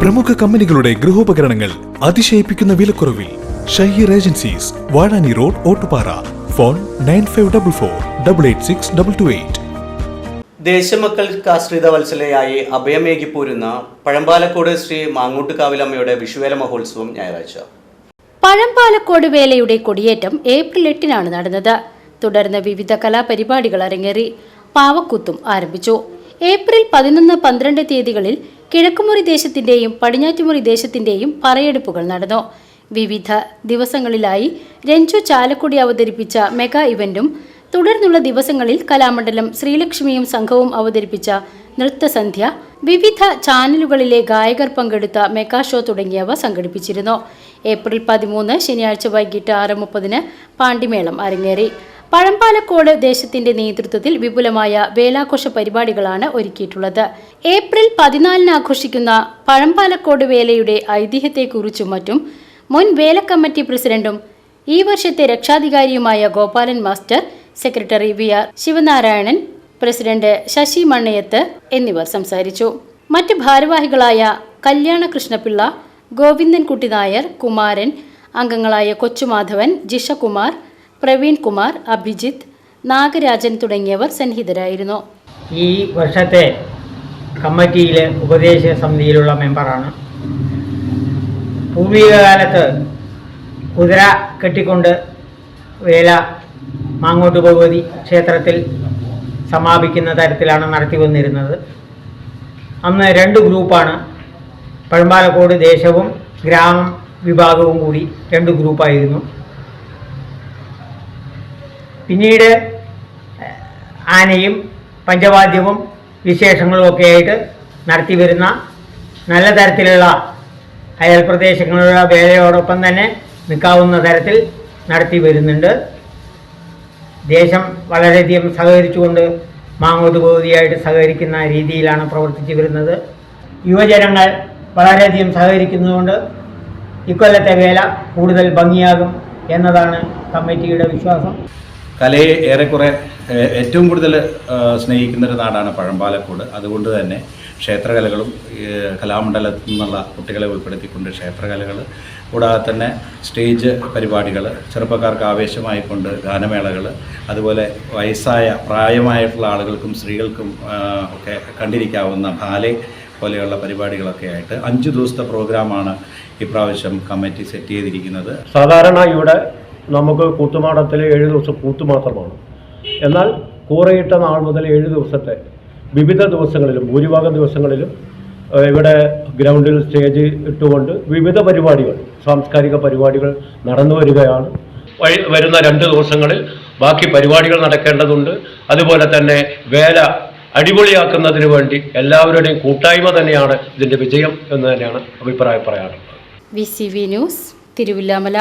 പ്രമുഖ കമ്പനികളുടെ ഗൃഹോപകരണങ്ങൾ അതിശയിപ്പിക്കുന്ന വിലക്കുറവിൽ Shaheer agencies Vazhani road Ottupara. Phone nine five double four double eight six double two eight. ദേശമക്കൾക്കാശ്രിത വത്സലയായി അഭയമേകിപ്പോരുന്ന പഴമ്പാലക്കോട് ശ്രീ മാങ്ങോട്ടുകാവിലമ്മയുടെ വിഷുവേല മഹോത്സവം ഞായറാഴ്ച. പഴമ്പാലക്കോട് വേലയുടെ കൊടിയേറ്റം ഏപ്രിൽ എട്ടിനാണ് നടന്നത്. തുടർന്ന് വിവിധ കലാപരിപാടികൾ അരങ്ങേറി. പാവക്കൂത്തും ആരംഭിച്ചു. ഏപ്രിൽ പതിനൊന്ന് പന്ത്രണ്ട് തീയതികളിൽ കിഴക്കുമുറി ദേശത്തിന്റെയും പടിഞ്ഞാറ്റുമുറി ദേശത്തിന്റെയും പറയെടുപ്പുകൾ നടന്നു. വിവിധ ദിവസങ്ങളിലായി രഞ്ജു ചാലക്കുടി അവതരിപ്പിച്ച മെഗാ ഇവന്റും തുടർന്നുള്ള ദിവസങ്ങളിൽ കലാമണ്ഡലം ശ്രീലക്ഷ്മിയും സംഘവും അവതരിപ്പിച്ച നൃത്തസന്ധ്യ വിവിധ ചാനലുകളിലെ ഗായകർ പങ്കെടുത്ത മെഗാ ഷോ തുടങ്ങിയവ സംഘടിപ്പിച്ചിരുന്നു. ഏപ്രിൽ പതിമൂന്ന് ശനിയാഴ്ച വൈകിട്ട് ആറ് മുപ്പതിന് പാണ്ടിമേളം അരങ്ങേറി. പഴമ്പാലക്കോട് ദേശത്തിന്റെ നേതൃത്വത്തിൽ വിപുലമായ വേലാഘോഷ പരിപാടികളാണ് ഒരുക്കിയിട്ടുള്ളത്. ഏപ്രിൽ പതിനാലിന് ആഘോഷിക്കുന്ന പഴമ്പാലക്കോട് വേലയുടെ ഐതിഹ്യത്തെക്കുറിച്ചും മറ്റും മുൻ വേല കമ്മിറ്റി പ്രസിഡന്റും ഈ വർഷത്തെ രക്ഷാധികാരിയുമായ Gopalan master secretary V R Sivanarayanan president Sasi Mannayath എന്നിവർ സംസാരിച്ചു. മറ്റ് ഭാരവാഹികളായ കല്യാണ കൃഷ്ണപിള്ള ഗോവിന്ദൻകുട്ടി നായർ കുമാരൻ അംഗങ്ങളായ കൊച്ചുമാധവൻ ജിഷകുമാർ പ്രവീൺ കുമാർ അഭിജിത്ത് നാഗരാജൻ തുടങ്ങിയവർ സന്നിഹിതരായിരുന്നു. ഈ വർഷത്തെ കമ്മിറ്റിയിലെ ഉപദേശ സമിതിയിലുള്ള മെമ്പറാണ്. പൂർവിക കാലത്ത് കുതിര കെട്ടിക്കൊണ്ട് വേല മാങ്ങോട്ട് ഭഗവതി ക്ഷേത്രത്തിൽ സമാപിക്കുന്ന തരത്തിലാണ് നടത്തി വന്നിരുന്നത്. അന്ന് രണ്ട് ഗ്രൂപ്പാണ്. പഴമ്പാലക്കോട് ദേശവും ഗ്രാമവിഭാഗവും കൂടി രണ്ട് ഗ്രൂപ്പായിരുന്നു. പിന്നീട് ആനയും പഞ്ചവാദ്യവും വിശേഷങ്ങളും ഒക്കെ ആയിട്ട് നടത്തി വരുന്ന നല്ല തരത്തിലുള്ള അയൽ പ്രദേശങ്ങളിലുള്ള വേലയോടൊപ്പം തന്നെ നിൽക്കാവുന്ന തരത്തിൽ നടത്തി വരുന്നുണ്ട്. ദേശം വളരെയധികം സഹകരിച്ചുകൊണ്ട് മാങ്ങോട്ട് സഹകരിക്കുന്ന രീതിയിലാണ് പ്രവർത്തിച്ചു വരുന്നത്. യുവജനങ്ങൾ വളരെയധികം സഹകരിക്കുന്നതുകൊണ്ട് ഇക്കൊല്ലത്തെ വേല കൂടുതൽ ഭംഗിയാകും എന്നതാണ് കമ്മിറ്റിയുടെ വിശ്വാസം. കലയെ ഏറെക്കുറെ ഏറ്റവും കൂടുതൽ സ്നേഹിക്കുന്ന ഒരു നാടാണ് പഴമ്പാലക്കോട്. അതുകൊണ്ട് തന്നെ ക്ഷേത്രകലകളും കലാമണ്ഡലത്തിൽ നിന്നുള്ള കുട്ടികളെ ഉൾപ്പെടുത്തിക്കൊണ്ട് ക്ഷേത്രകലകൾ കൂടാതെ തന്നെ സ്റ്റേജ് പരിപാടികൾ ചെറുപ്പക്കാർക്ക് ആവേശമായിക്കൊണ്ട് ഗാനമേളകൾ അതുപോലെ വയസ്സായ പ്രായമായിട്ടുള്ള ആളുകൾക്കും സ്ത്രീകൾക്കും ഒക്കെ കണ്ടിരിക്കാവുന്ന ബാലെ പോലെയുള്ള പരിപാടികളൊക്കെ ആയിട്ട് അഞ്ച് ദിവസത്തെ പ്രോഗ്രാമാണ് ഇപ്രാവശ്യം കമ്മിറ്റി സെറ്റ് ചെയ്തിരിക്കുന്നത്. സാധാരണ ഇവിടെ നമുക്ക് കൂത്തുമാടത്തിൽ ഏഴ് ദിവസം കൂത്തു മാത്രമാണ് എന്നാൽ കൂറയിട്ട നാൾ മുതൽ ഏഴ് ദിവസത്തെ വിവിധ ദിവസങ്ങളിലും ഭൂരിഭാഗം ദിവസങ്ങളിലും ഇവിടെ ഗ്രൗണ്ടിൽ സ്റ്റേജ് ഇട്ടുകൊണ്ട് വിവിധ പരിപാടികൾ സാംസ്കാരിക പരിപാടികൾ നടന്നു വരികയാണ്. വരുന്ന രണ്ട് ദിവസങ്ങളിൽ ബാക്കി പരിപാടികൾ നടക്കേണ്ടതുണ്ട്. അതുപോലെ തന്നെ വേല അടിപൊളിയാക്കുന്നതിന് വേണ്ടി എല്ലാവരുടെയും കൂട്ടായ്മ തന്നെയാണ് ഇതിന്റെ വിജയം എന്ന് തന്നെയാണ് അഭിപ്രായം പറയാറുള്ളത് V C V news Thiruvilwamala.